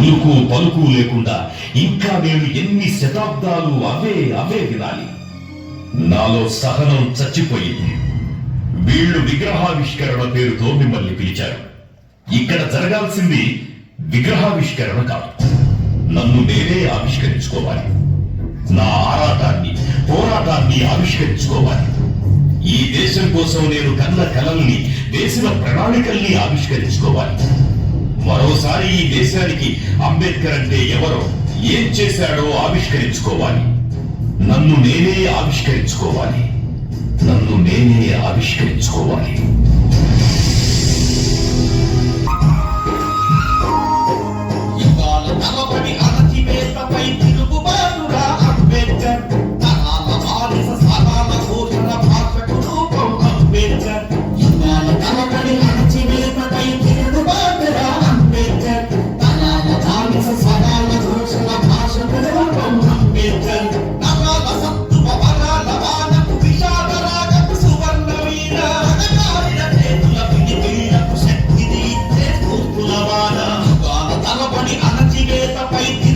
ఉలుకు పలుకు లేకుండా ఇంకా నేను ఎన్ని శతాబ్దాలు అవే అవే వినాలి. నాలో సహనం చచ్చిపోయింది. వీళ్ళు విగ్రహావిష్కరణ పేరుతో మిమ్మల్ని పిలిచారు. ఇక్కడ జరగాల్సింది విగ్రహావిష్కరణ కాదు. నన్ను నేనే ఆవిష్కరించుకోవాలి. నా ఆరాటాన్ని పోరాటాన్ని ఆవిష్కరించుకోవాలి. ఈ దేశం కోసం నేను కన్న కలల్ని వేసిన ప్రణాళికల్ని ఆవిష్కరించుకోవాలి. మరోసారి ఈ దేశానికి అంబేద్కర్ అంటే ఎవరో ఏం చేశాడో ఆవిష్కరించుకోవాలి. నన్ను నేనే ఆవిష్కరించుకోవాలి. నన్ను నేనే ఆవిష్కరించుకోవాలి. 이 아가씨의 떡바이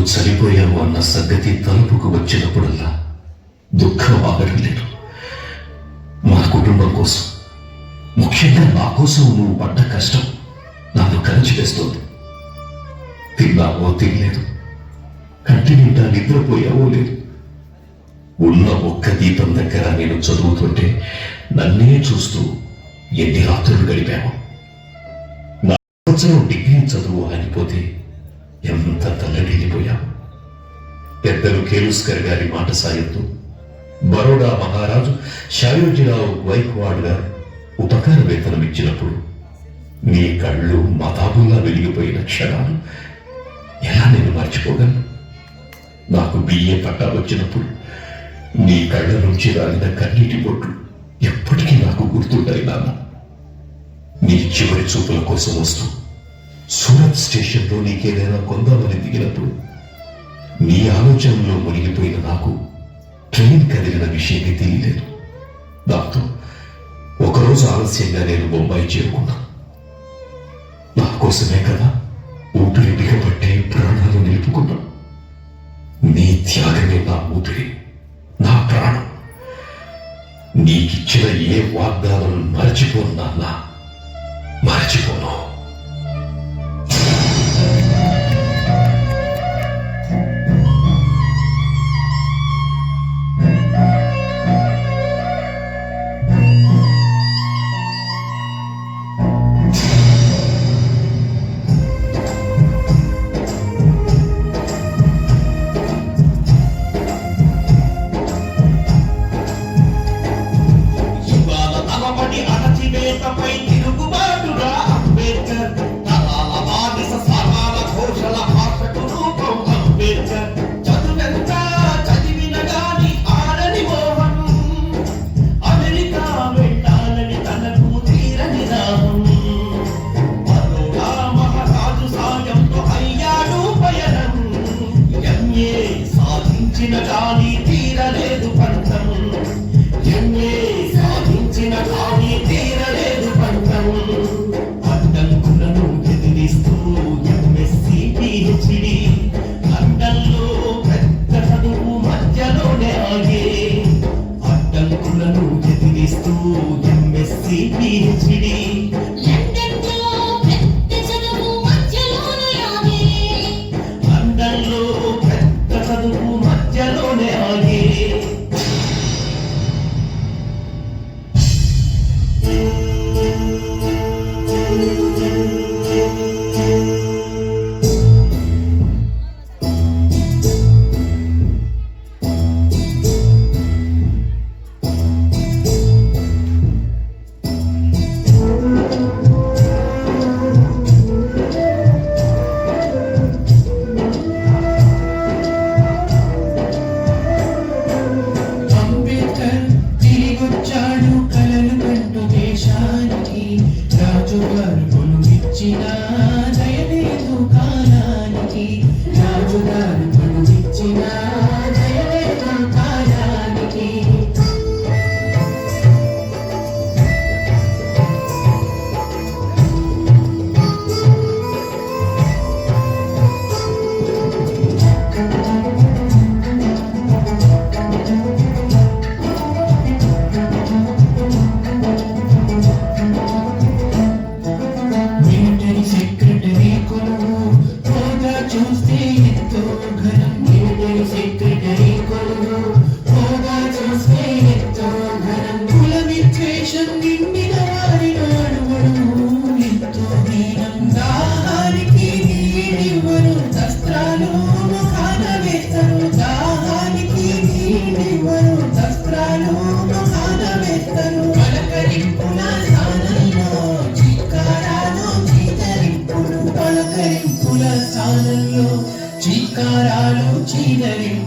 నువ్వు చనిపోయావు అన్న సంగతి తలుపుకు వచ్చినప్పుడల్లా దుఃఖం ఆగడం లేదు మా కుటుంబం కోసం ముఖ్యంగా నా కోసం నువ్వు పడ్డ కష్టం నన్ను కలిచివేస్తోంది తిన్నావో తినలేదు కంటి నిండా నిద్రపోయావో లేదు. ఉన్న ఒక్క దీపం దగ్గర నేను చదువుతుంటే నన్నే చూస్తూ ఎన్ని రాత్రులు గడిపావో? సంవత్సరం డిగ్రీ చదువు ఆగిపోతే ఎంత తల్లడిల్లిపోయాం. పెద్దలు కేలుస్కర్ గారి మాట సాయంతో బరోడా మహారాజు షాయోజీరావు వైక్వాడ్ గారు ఉపకార వేతనం ఇచ్చినప్పుడు నీ కళ్ళు మతాబుల్లా వెలిగిపోయిన క్షణాలు ఎలా నేను మర్చిపోగలను? నాకు బియ్యం పట్టా వచ్చినప్పుడు నీ కళ్ళ నుంచి రాలిన కన్నీటి బొట్లు ఎప్పటికీ నాకు గుర్తుంటాయి నాన్న నీ చివరి చూపుల కోసం వస్తూ సూరత్ స్టేషన్లో నీకేదైనా కొందామని దిగినప్పుడు నీ ఆలోచనలో మునిగిపోయిన నాకు ట్రైన్ కదిలిన విషయమే తెలియలేదు. దాంతో ఒకరోజు ఆలస్యంగా నేను బొంబాయి చేరుకున్నా. నా కోసమే కదా ఊపిరి బిగబట్టే ప్రాణాలు నిలుపుకున్నా. నీ త్యాగమే నా ఊపిరి నా ప్రాణం. నీకిచ్చిన ఏ వాగ్దానం మరచిపోన్నా మరచిపోను. చీకారాలు చీదరింపులు